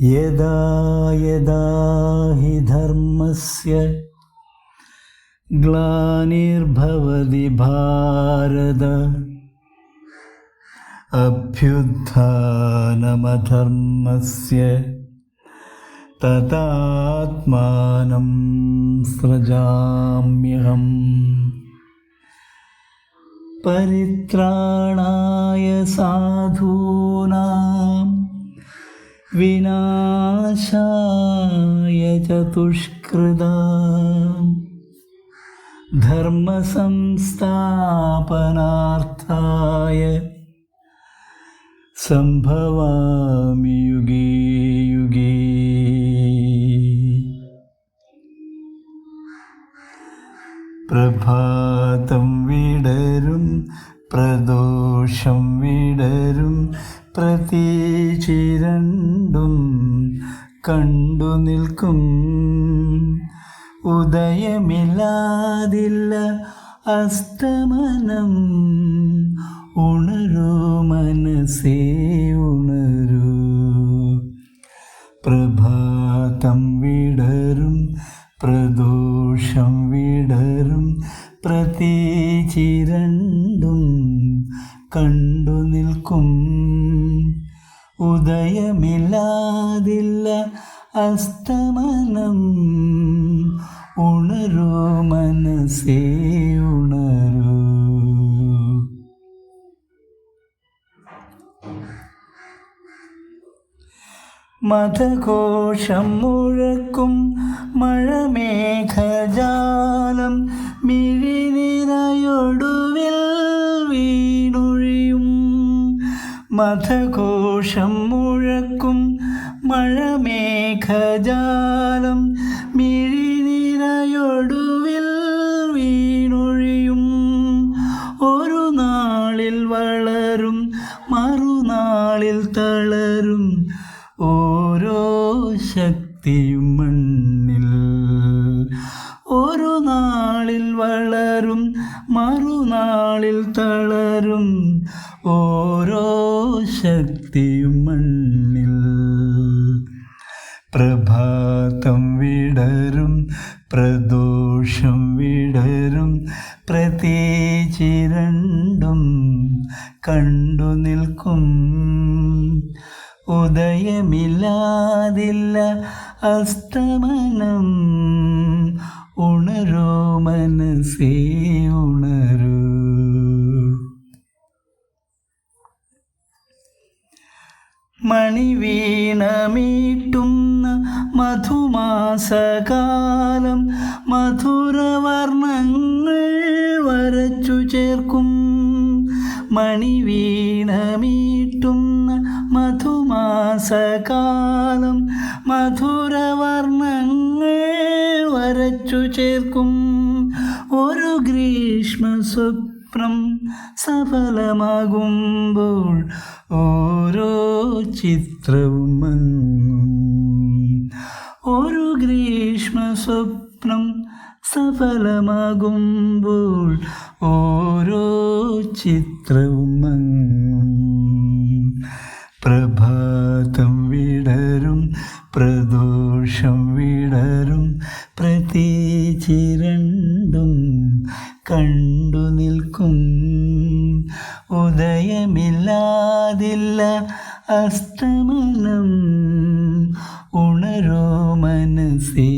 यदा यदा हि धर्मस्य ग्लानिर्भवति भारत अभ्युत्थानमधर्मस्य तदात्मानं सृजाम्यहम्। परित्राणाय साधूनां വിനാശായ ചതുഷ്കൃത ധർമ്മസംസ്ഥാപനാർത്ഥായ സംഭവാമി യുഗേ യുഗേ. പ്രഭാതം വിടരും പ്രദോഷം വിടരും പ്രതീചിരണ്ടും കണ്ടു നിൽക്കും. ഉദയമില്ലാതില്ല അസ്തമനം ഉണരൂ മനസ്സേ ഉണരൂ. പ്രഭാതം വിടരും പ്രദോഷം വിടരും പ്രതീചിരണ്ടും കണ്ടു നിൽക്കും. ഉദയമില്ലാതില്ല അസ്തമനം. ഉണരോ മനസ്സേ ഉണരൂ. മതഘോഷം മുഴക്കും മഴമേഘജാലം മതഘോഷം മുഴക്കും മഴമേഘജാലം മിഴിനിരയൊടുവിൽ വീണൊഴിയും. ഒരു നാളിൽ വളരും മറുനാളിൽ തളരും. ഓരോ ശക്തിയും മണ്ണിൽ മറുനാളിൽ തളരും ഓരോ ശക്തിയും മണ്ണിൽ. പ്രഭാതം വിടരും പ്രദോഷം വിടരും പ്രതീചിരണ്ടും കണ്ടു നിൽക്കും. ഉദയമില്ലാതില്ല അസ്തമനം ഉണരോ മനസ്സേ ഉണരൂ. മണിവീണമീട്ടുന്ന മധുമാസകാലം മധുരവർണങ്ങൾ വരച്ചു ചേർക്കും. മണിവീണമീട്ടുന്ന മധുമാസകാലം മധുരവർണങ്ങൾ വരച്ചു ചേർക്കും. ഒരു ഗ്രീഷ്മ സ്വപ്നം സഫലമാകുമ്പോൾ ഓരോ ചിത്രവും ഒരു ഗ്രീഷ്മ സ്വപ്നം സഫലമാകുമ്പോൾ ഓരോ ചിത്രവും അങ്ങും പ്രഭാതം വിടരും പ്രദോഷം വിടരും പ്രതീചിരണ്ടും കണ്ടു നിൽക്കും. ഉദയമില്ലാതില്ല അസ്തമനം ഉണരോ മനസ്സേ